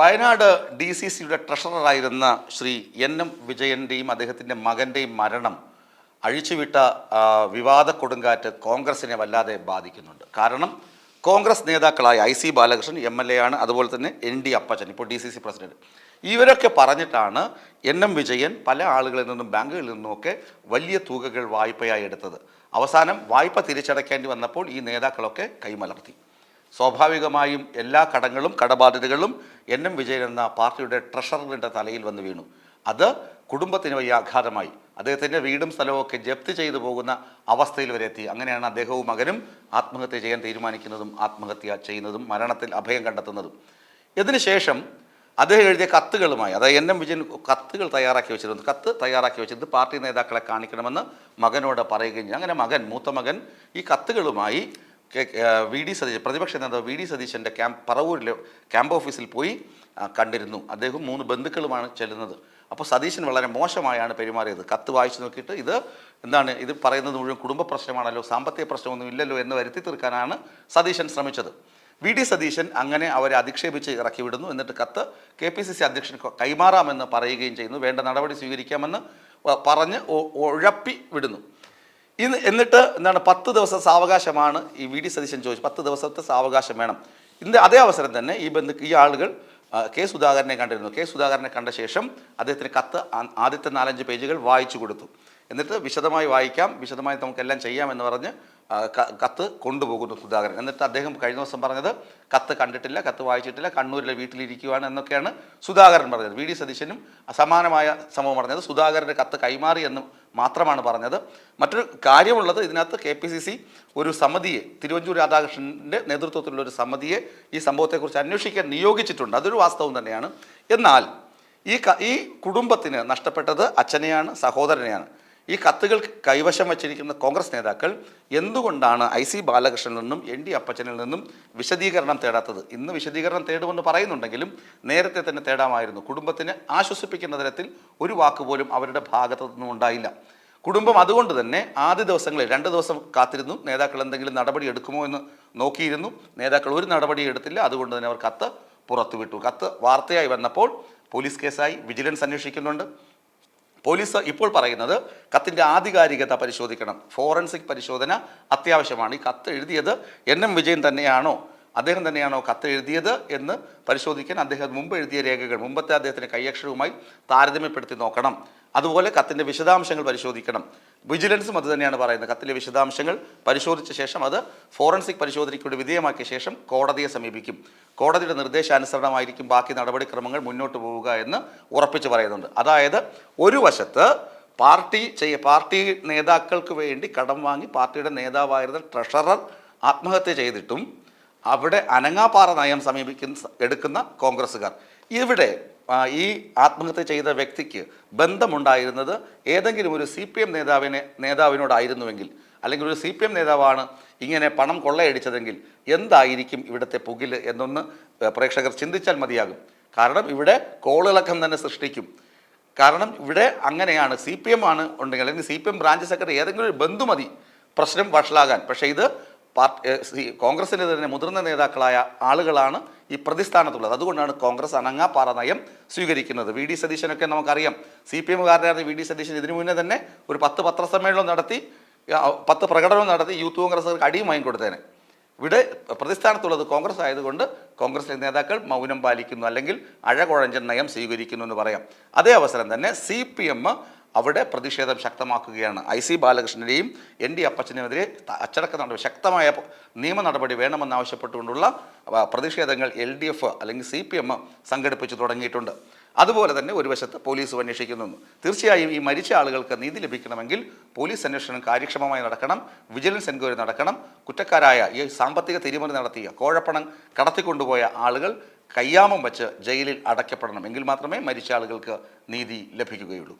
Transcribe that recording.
Wayanad D C സിയുടെ ട്രഷററായിരുന്ന Shri N M വിജയന്റെയും അദ്ദേഹത്തിന്റെ മകന്റെയും മരണം അഴിച്ചുവിട്ട വിവാദ കൊടുങ്കാറ്റ് കോൺഗ്രസിനെ വല്ലാതെ ബാധിക്കുന്നുണ്ട്. കാരണം കോൺഗ്രസ് നേതാക്കളായ I C Balakrishnan M L A ആണ് അതുപോലെ തന്നെ എൻ ഡി അപ്പച്ചൻ ഇപ്പോൾ ഡി സി സി പ്രസിഡന്റ്. ഇവരൊക്കെ പറഞ്ഞിട്ടാണ് എൻ എം വിജയൻ പല ആളുകളിൽ നിന്നും ബാങ്കുകളിൽ നിന്നുമൊക്കെ വലിയ തുകകൾ വായ്പയായി എടുത്തത്. അവസാനം വായ്പ തിരിച്ചടയ്ക്കേണ്ടി വന്നപ്പോൾ ഈ നേതാക്കളൊക്കെ കൈമലർത്തി. സ്വാഭാവികമായും എല്ലാ കടങ്ങളും കടബാധ്യതകളും എൻ എം വിജയൻ എന്ന പാർട്ടിയുടെ ട്രഷററിന്റെ തലയിൽ വന്ന് വീണു. അത് കുടുംബത്തിന് വലിയ ആഘാതമായി. അദ്ദേഹത്തിന്റെ വീടും സ്ഥലവും ഒക്കെ ജപ്തി ചെയ്തു പോകുന്ന അവസ്ഥയിൽ വരെ എത്തി. അങ്ങനെയാണ് അദ്ദേഹവും മകനും ആത്മഹത്യ ചെയ്യാൻ തീരുമാനിക്കുന്നതും ആത്മഹത്യ ചെയ്യുന്നതും മരണത്തിൽ അഭയം കണ്ടെത്തുന്നതും. ഇതിനുശേഷം അദ്ദേഹം എഴുതിയ കത്തുകളുമായി അതായത് എൻ എം വിജയൻ കത്തുകൾ തയ്യാറാക്കി വെച്ചിരുന്നു. കത്ത് തയ്യാറാക്കി വെച്ചിരുന്നത് പാർട്ടി നേതാക്കളെ കാണിക്കണമെന്ന് മകനോട് പറയുകയും അങ്ങനെ മകൻ മൂത്ത മകൻ ഈ കത്തുകളുമായി വി ഡി സതീശൻ പ്രതിപക്ഷ നേതാവ് വി ഡി സതീശന്റെ ക്യാമ്പ് പറവൂരിലെ ക്യാമ്പ് ഓഫീസിൽ പോയി കണ്ടിരുന്നു. അദ്ദേഹം മൂന്ന് ബന്ധുക്കളുമാണ് ചെല്ലുന്നത്. അപ്പോൾ സതീശൻ വളരെ മോശമായാണ് പെരുമാറിയത്. കത്ത് വായിച്ചു നോക്കിയിട്ട് ഇത് എന്താണ് ഇത് പറയുന്നത് മുഴുവൻ കുടുംബ പ്രശ്നമാണല്ലോ സാമ്പത്തിക പ്രശ്നമൊന്നും ഇല്ലല്ലോ എന്ന് വരുത്തി തീർക്കാനാണ് സതീശൻ ശ്രമിച്ചത്. വി ഡി സതീശൻ അങ്ങനെ അവരെ അധിക്ഷേപിച്ച് ഇറക്കി വിടുന്നു. എന്നിട്ട് കത്ത് കെ പി സി സി അധ്യക്ഷൻ കൈമാറാമെന്ന് പറയുകയും ചെയ്യുന്നു. വേണ്ട നടപടി സ്വീകരിക്കാമെന്ന് പറഞ്ഞ് ഒഴപ്പി വിടുന്നു. ഇന്ന് എന്നിട്ട് എന്താണ് പത്ത് ദിവസം സാവകാശമാണ് ഈ വി ഡി സതീശൻ ചോദിച്ചു. പത്ത് ദിവസത്തെ സാവകാശം വേണം. ഇന്ന് അതേ അവസരം തന്നെ ഈ ബന്ധു ഈ ആളുകൾ കെ സുധാകരനെ കണ്ടിരുന്നു. കെ സുധാകരനെ കണ്ട ശേഷം അദ്ദേഹത്തിന് കത്ത് ആദ്യത്തെ നാലഞ്ച് പേജുകൾ വായിച്ചു കൊടുത്തു. എന്നിട്ട് വിശദമായി വായിക്കാം. വിശദമായി നമുക്കെല്ലാം ചെയ്യാമെന്ന് പറഞ്ഞ് കത്ത് കൊണ്ടുപോകുന്നു സുധാകരൻ. എന്നിട്ട് അദ്ദേഹം കഴിഞ്ഞ ദിവസം പറഞ്ഞത് കത്ത് കണ്ടിട്ടില്ല കത്ത് വായിച്ചിട്ടില്ല കണ്ണൂരിലെ വീട്ടിലിരിക്കുവാണ് എന്നൊക്കെയാണ് സുധാകരൻ പറഞ്ഞത്. വി. ഡി. സതീശനും സമാനമായ സംഭവം പറഞ്ഞത്. സുധാകരന്റെ കത്ത് കൈമാറി എന്ന് മാത്രമാണ് പറഞ്ഞത്. മറ്റൊരു കാര്യമുള്ളത് ഇതിനകത്ത് കെ പി സി സി ഒരു സമിതിയെ തിരുവഞ്ചൂർ രാധാകൃഷ്ണന്റെ നേതൃത്വത്തിലുള്ള ഒരു സമിതിയെ ഈ സംഭവത്തെക്കുറിച്ച് അന്വേഷിക്കാൻ നിയോഗിച്ചിട്ടുണ്ട്. അതൊരു വാസ്തവം തന്നെയാണ്. എന്നാൽ ഈ ഈ കുടുംബത്തിന് നഷ്ടപ്പെട്ടത് അച്ഛനെയാണ് സഹോദരനെയാണ്. ഈ കത്തുകൾ കൈവശം വച്ചിരിക്കുന്ന കോൺഗ്രസ് നേതാക്കൾ എന്തുകൊണ്ടാണ് ഐ സി ബാലകൃഷ്ണനിൽ നിന്നും എൻ ഡി അപ്പച്ചനിൽ നിന്നും വിശദീകരണം തേടാത്തത്? ഇന്ന് വിശദീകരണം തേടുമെന്ന് പറയുന്നുണ്ടെങ്കിലും നേരത്തെ തന്നെ തേടാമായിരുന്നു. കുടുംബത്തിന് ആശ്വസിപ്പിക്കുന്ന തരത്തിൽ ഒരു വാക്ക് പോലും അവരുടെ ഭാഗത്തു നിന്നും ഉണ്ടായില്ല. കുടുംബം അതുകൊണ്ട് തന്നെ ആദ്യ ദിവസങ്ങളിൽ രണ്ട് ദിവസം കാത്തിരുന്നു. നേതാക്കൾ എന്തെങ്കിലും നടപടി എടുക്കുമോ എന്ന് നോക്കിയിരുന്നു. നേതാക്കൾ ഒരു നടപടി എടുത്തില്ല. അതുകൊണ്ട് തന്നെ അവർ കത്ത് പുറത്തുവിട്ടു. കത്ത് വാർത്തയായി വന്നപ്പോൾ പോലീസ് കേസായി. വിജിലൻസ് അന്വേഷിക്കുന്നുണ്ട്. പോലീസ് ഇപ്പോൾ പറയുന്നത് കത്തിന്റെ ആധികാരികത പരിശോധിക്കണം. ഫോറൻസിക് പരിശോധന അത്യാവശ്യമാണ്. ഈ കത്ത് എഴുതിയത് എൻ എം വിജയൻ തന്നെയാണോ? അദ്ദേഹം തന്നെയാണോ കത്ത് എഴുതിയത് എന്ന് പരിശോധിക്കാൻ അദ്ദേഹം മുമ്പ് എഴുതിയ രേഖകൾ മുമ്പത്തെ അദ്ദേഹത്തിന്റെ കൈയക്ഷരവുമായി താരതമ്യപ്പെടുത്തി നോക്കണം. അതുപോലെ കത്തിന്റെ വിശദാംശങ്ങൾ പരിശോധിക്കണം. വിജിലൻസും അത് തന്നെയാണ് പറയുന്നത്. കത്തിലെ വിശദാംശങ്ങൾ പരിശോധിച്ച ശേഷം അത് ഫോറൻസിക് പരിശോധനയ്ക്കൂടി വിധേയമാക്കിയ ശേഷം കോടതിയെ സമീപിക്കും. കോടതിയുടെ നിർദ്ദേശാനുസരണമായിരിക്കും ബാക്കി നടപടിക്രമങ്ങൾ മുന്നോട്ട് പോവുക എന്ന് ഉറപ്പിച്ച് പറയുന്നുണ്ട്. അതായത് ഒരു വശത്ത് പാർട്ടി ചെയ്യ പാർട്ടി നേതാക്കൾക്ക് വേണ്ടി കടം വാങ്ങി പാർട്ടിയുടെ നേതാവായിരുന്ന ട്രഷറർ ആത്മഹത്യ ചെയ്തിട്ടും അവിടെ അനങ്ങാപ്പാറ നയം സമീപിക്കുന്ന എടുക്കുന്ന കോൺഗ്രസ്സുകാർ. ഇവിടെ ഈ ആത്മഹത്യ ചെയ്ത വ്യക്തിക്ക് ബന്ധമുണ്ടായിരുന്നത് ഏതെങ്കിലും ഒരു സി പി എം നേതാവിനെ നേതാവിനോടായിരുന്നുവെങ്കിൽ അല്ലെങ്കിൽ ഒരു സി പി എം നേതാവാണ് ഇങ്ങനെ പണം കൊള്ളയടിച്ചതെങ്കിൽ എന്തായിരിക്കും ഇവിടുത്തെ പുകിൽ എന്നൊന്ന് പ്രേക്ഷകർ ചിന്തിച്ചാൽ മതിയാകും. കാരണം ഇവിടെ കോളിളക്കം തന്നെ സൃഷ്ടിക്കും. കാരണം ഇവിടെ അങ്ങനെയാണ് സി പി എം ആണ് ഉണ്ടെങ്കിൽ അല്ലെങ്കിൽ C P M branch secretary ഏതെങ്കിലും ഒരു ബന്ധു മതി. പ്രശ്നം വഷളാകാൻ. പക്ഷേ ഇത് പാർട്ടി കോൺഗ്രസിന്റെ തന്നെ മുതിർന്ന നേതാക്കളായ ആളുകളാണ് ഈ പ്രതിസ്ഥാനത്തുള്ളത്. അതുകൊണ്ടാണ് കോൺഗ്രസ് അനങ്ങാപ്പാറ നയം സ്വീകരിക്കുന്നത്. വി. ഡി. സതീശനൊക്കെ നമുക്കറിയാം. സി പി എമ്മുകാരനായിരുന്ന വി. ഡി. സതീശൻ ഇതിനു മുന്നേ തന്നെ ഒരു പത്ത് പത്രസമ്മേളനം നടത്തി പത്ത് പ്രകടനം നടത്തി യൂത്ത് കോൺഗ്രസ്സുകാർക്ക് അടിയും വാങ്ങിക്കൊടുത്തേനെ ഇവിടെ പ്രതിസ്ഥാനത്തുള്ളത് കോൺഗ്രസ് ആയതുകൊണ്ട് കോൺഗ്രസിലെ നേതാക്കൾ മൗനം പാലിക്കുന്നു അല്ലെങ്കിൽ അഴകുഴഞ്ചൻ നയം സ്വീകരിക്കുന്നു എന്ന് പറയാം. അതേ അവസരം തന്നെ സി പി എം അവിടെ പ്രതിഷേധം ശക്തമാക്കുകയാണ്. ഐ സി ബാലകൃഷ്ണനെയും എൻ ഡി അപ്പച്ചനെതിരെ അച്ചടക്ക നടപടി ശക്തമായ നിയമ നടപടി വേണമെന്നാവശ്യപ്പെട്ടുകൊണ്ടുള്ള പ്രതിഷേധങ്ങൾ എൽ ഡി എഫ് അല്ലെങ്കിൽ സി പി എം സംഘടിപ്പിച്ചു തുടങ്ങിയിട്ടുണ്ട്. അതുപോലെ തന്നെ ഒരു വശത്ത് പോലീസ് അന്വേഷിക്കുന്നു. തീർച്ചയായും ഈ മരിച്ച ആളുകൾക്ക് നീതി ലഭിക്കണമെങ്കിൽ പോലീസ് അന്വേഷണം കാര്യക്ഷമമായി നടക്കണം വിജിലൻസ് എൻക്വയറി നടക്കണം. കുറ്റക്കാരായ ഈ സാമ്പത്തിക തിരിമറി നടത്തിയ കോഴപ്പണം കടത്തിക്കൊണ്ടുപോയ ആളുകൾ കയ്യാമം വച്ച് ജയിലിൽ അടയ്ക്കപ്പെടണം. എങ്കിൽ മാത്രമേ മരിച്ച ആളുകൾക്ക് നീതി ലഭിക്കുകയുള്ളൂ.